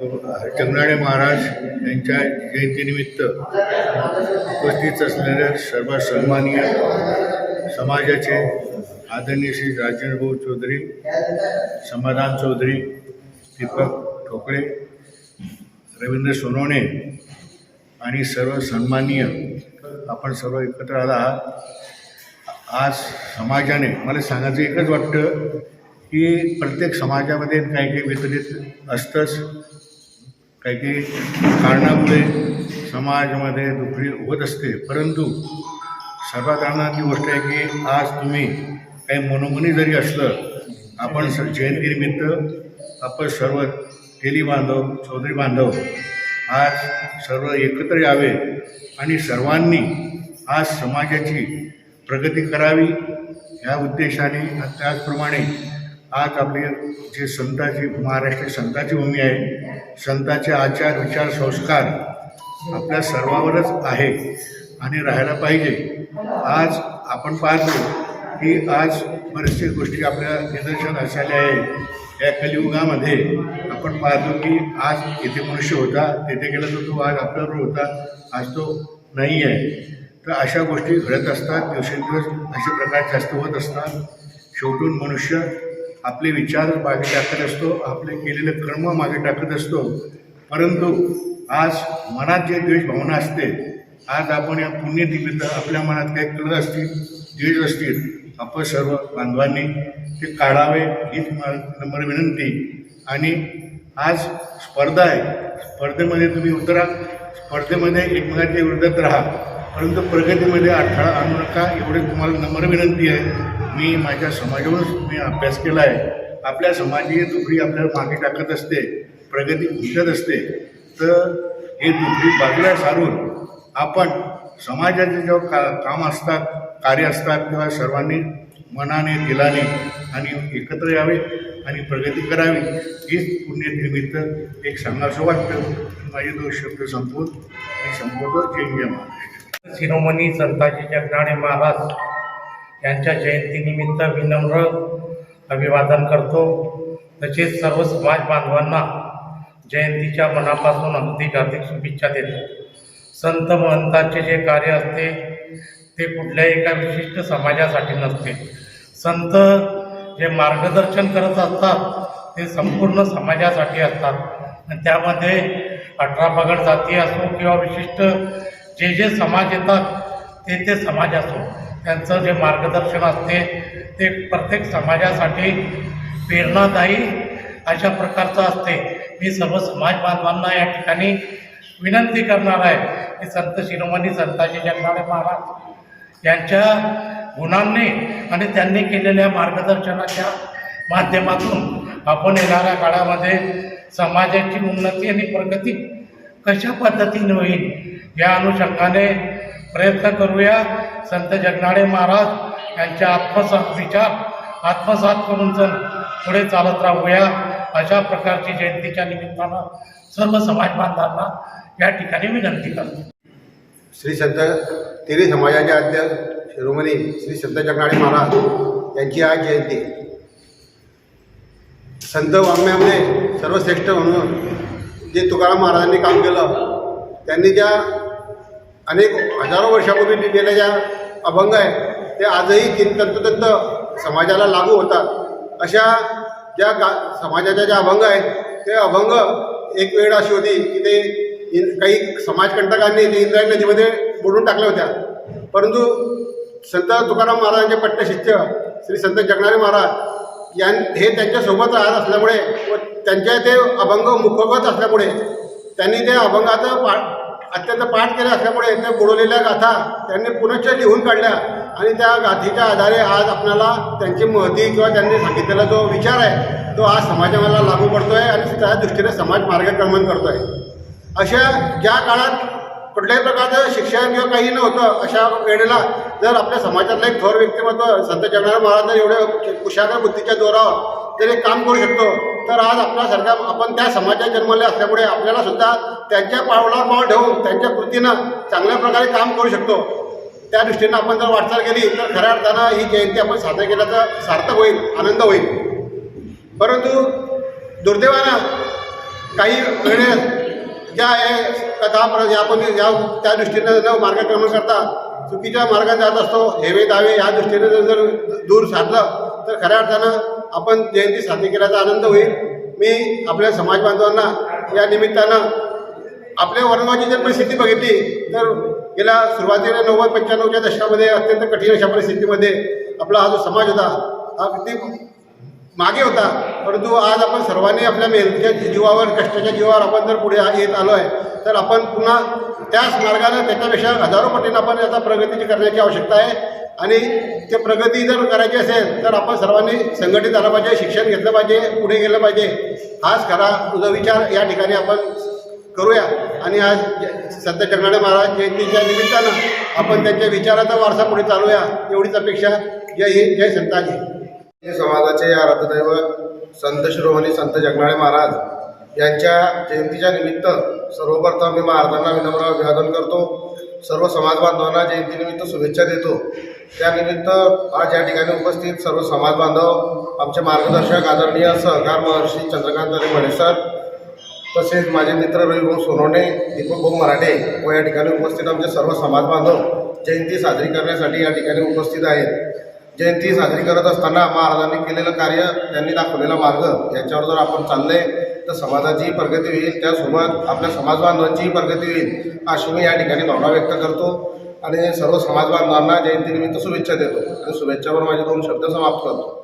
जगनाडे महाराज यांच्या जयंतीनिमित्त उपस्थित असलेल्या सर्व सन्माननीय समाजाचे आदरणीय श्री राजेंद्रभाऊ चौधरी समाधान चौधरी दीपक ठोकळे रवींद्र सोनवणे आणि सर्व सन्माननीय आपण सर्व एकत्र आला आहात. आज समाजाने मला सांगायचं एकच वाटतं की प्रत्येक समाजामध्ये काही काही वितरित असतंच. काही काही कारणामुळे समाजामध्ये दुखी होत असते. परंतु सर्वात गोष्ट आहे की आज तुम्ही काही मनोमनी जरी असलं आपण स जयंतीनिमित्त आपण सर्व तेली बांधव चौधरी बांधव आज सर्व एकत्र यावे आणि सर्वांनी आज समाजाची प्रगती करावी ह्या उद्देशाने त्याचप्रमाणे आज आपली जे संताची महाराष्ट्र संताची भूमी आहे संताचे आचार विचार संस्कार आपल्या सर्वावरच आहे आणि राहायला पाहिजे. आज आपण पाहतो की आज बरेचशे गोष्टी आपल्या निदर्शन असायला आहे. या कलियुगामध्ये आपण पाहतो की आज इथे मनुष्य होता तिथे गेला तर तो आज आपल्याबरोबर होता आज तो नाही आहे. तर अशा गोष्टी घडत असतात दिवसेंदिवस अशा प्रकार जास्त होत असतात. शेवटून मनुष्य आपले विचार मागे टाकत असतो आपले केलेले कर्म मागे टाकत असतो. परंतु आज मनात जे द्वेष भावना असते आज आपण या पुण्यनिमित्त आपल्या मनात काही कलर असतील द्वेष असतील आपण सर्व बांधवांनी ते काढावे हीच मा- नम्र विनंती. आणि आज स्पर्धा आहे. स्पर्धेमध्ये तुम्ही उतरा. स्पर्धेमध्ये एकमेकांच्या विरोधात राहा. परंतु प्रगतीमध्ये अडथळा आणू नका एवढे तुम्हाला नम्र विनंती आहे. मी माझ्या समाजावर मी अभ्यास केला आहे. आपल्या समाजाची दुखरी आपल्याला मागे टाकत असते प्रगती घुसत असते. तर हे दुखडी बाजूला सारून आपण समाजाचे जेव्हा का काम असतात कार्य असतात तेव्हा सर्वांनी मनाने दिलाने आणि एकत्र यावे आणि प्रगती करावी. हीच पुण्यनिमित्त एक सांगावं वाटतं. माझे दोन शब्द संपवून मी संपवतो. जय जय महाराष्ट्र. शिरोमणी संताजी जगनाडे महाराज यांच्या जयंतीनिमित्त विनम्र अभिवादन करतो. तसेच सर्व समाज बांधवांना जयंतीच्या मनापासून अगदी हार्दिक शुभेच्छा देतो. संत महंतांचे जे कार्य असते ते कुठल्याही एका विशिष्ट समाजासाठी नसते. संत जे मार्गदर्शन करत असतात ते संपूर्ण समाजासाठी असतात. आणि त्यामध्ये अठरा पगड जाती असो किंवा विशिष्ट जे जे समाज येतात ते ते समाज असो. त्यांचं जे मार्गदर्शन असते ते प्रत्येक समाजासाठी प्रेरणादायी अशा प्रकारचं असते. मी सर्व समाज बांधवांना या ठिकाणी विनंती करणार आहे की संत शिरोमणी संताजी जगनाडे महाराज यांच्या गुणांनी आणि त्यांनी केलेल्या मार्गदर्शनाच्या माध्यमातून आपण येणाऱ्या काळामध्ये समाजाची उन्नती आणि प्रगती कशा पद्धतीने होईल या अनुषंगाने प्रयत्न करूया. संत जगनाडे महाराज यांच्या आत्मसात विचार आत्मसात करून जर पुढे चालत राहूया. अशा प्रकारची जयंतीच्या निमित्तानं सर्व समाज बांधवांना या ठिकाणी विनंती करतो. श्री संत तेली समाजाचे अध्यक्ष शिरोमणी श्री संत जगनाडे महाराज यांची आज जयंती. संत वाङ्मयामध्ये सर्वश्रेष्ठ म्हणून जे तुकाराम महाराजांनी काम केलं त्यांनी ज्या अनेक हजारो वर्षापूर्वी लिहिलेल्या ज्या अभंग आहेत ते आजही तीन तंतोतंत समाजाला लागू होतात. अशा ज्या गा समाजाच्या ज्या अभंग आहेत ते अभंग एक वेळ अशी होती की ते इन काही समाजकंटकांनी ते इंद्रायणी नदीमध्ये बुडून टाकल्या होत्या. परंतु संत तुकाराम महाराजांचे पट्टशिष्य श्री संत जगनारे महाराज यां हे त्यांच्यासोबत राहत असल्यामुळे व त्यांच्या ते अभंग मुखगत असल्यामुळे त्यांनी ते अभंगाचं पा अत्यंत पाठ केला असल्यामुळे त्या बुडवलेल्या गाथा त्यांनी पुनश्च लिहून काढल्या. आणि त्या गाथीच्या आधारे आज आपल्याला त्यांची महती किंवा त्यांनी सांगितलेला जो विचार आहे तो आज समाजाला लागू पडतो आहे आणि त्या दृष्टीने समाज मार्गक्रमण करतो आहे अशा ज्या काळात कुठल्याही प्रकारचं शिक्षण किंवा काही नव्हतं अशा वेळेला जर आपल्या समाजातलं एक थोर व्यक्तिमत्व संत जगनारा महाराज जर एवढ्या कुशाग्र बुद्धीच्या जोरावर जर एक काम करू शकतो तर आज आपल्यासारख्या आपण त्या समाजात जन्मले असल्यामुळे आपल्याला सुद्धा त्यांच्या पावलावर पाव ठेवून त्यांच्या कृतीनं चांगल्या प्रकारे काम करू शकतो. त्या दृष्टीनं आपण जर वाटचाल केली तर खऱ्या अर्थानं ही जयंती आपण साजरी केल्याचं सार्थक होईल आनंद होईल. परंतु दुर्दैवानं काही वेळेस ज्या आहे कथा प्र- आपण या त्या दृष्टीनं न मार्गक्रमण करता चुकीच्या मार्गात जात असतो हेवे दावे या दृष्टीने जर जर दूर साधलं तर खऱ्या अर्थानं आपण जयंती साजरी केल्याचा आनंद होईल. मी आपल्या समाज बांधवांना या निमित्तानं आपल्या वर्णवाची जर परिस्थिती बघितली तर गेल्या सुरुवातीला नव्वद पंच्याण्णवच्या दशकामध्ये अत्यंत कठीण अशा परिस्थितीमध्ये आपला हा जो समाज होता हा किती मागे होता. परंतु आज आपण सर्वांनी आपल्या मेहनतीच्या जीवावर कष्टाच्या जीवावर आपण जर पुढे येत आलो आहे तर आपण पुन्हा त्याच मार्गाने त्याच्यापेक्षा हजारो पटीनं आपण आता प्रगतीची करण्याची आवश्यकता आहे. आणि ते प्रगती जर करायची असेल तर आपण सर्वांनी संघटित झालं पाहिजे शिक्षण घेतलं पाहिजे पुढे गेलं पाहिजे. हाच खरा तुझा विचार या ठिकाणी आपण करूया. आणि आज संत जगनाडे महाराज जयंतीच्या निमित्तानं आपण त्यांच्या विचाराचा वारसा पुढे चालूया. एवढीच अपेक्षा. जय हिंद जय संताजी. हिंदू समाजाचे आराधदैवत संत शिरोमणी संत जगनाळे महाराज यांच्या जयंतीच्या निमित्त सर्वप्रथम मी महाराजांना विनम्र अभिवादन करतो. सर्व समाज बांधवांना जयंतीनिमित्त शुभेच्छा देतो. त्यानिमित्त आज या ठिकाणी उपस्थित सर्व समाज बांधव आमचे मार्गदर्शक आदरणीय सहकार महर्षी चंद्रकांत अरे म्हणे सर तसेच माझे मित्र रविभाऊ सोनवणे दीपकभाऊ मराठे व या ठिकाणी उपस्थित आमचे सर्व समाज बांधव जयंती साजरी करण्यासाठी या ठिकाणी उपस्थित आहेत. जयंती साजरी करत असताना महाराजांनी केलेलं कार्य त्यांनी दाखवलेला मार्ग याच्यावर जर आपण चालले तर समाजाचीही प्रगती होईल त्यासोबत आपल्या समाज बांधवांचीही प्रगती होईल अशी मी या ठिकाणी भावना व्यक्त करतो. आणि सर्व समाज बांधवांना जयंतीनिमित्त शुभेच्छा देतो. आणि शुभेच्छावर माझे दोन शब्द समाप्त करतो.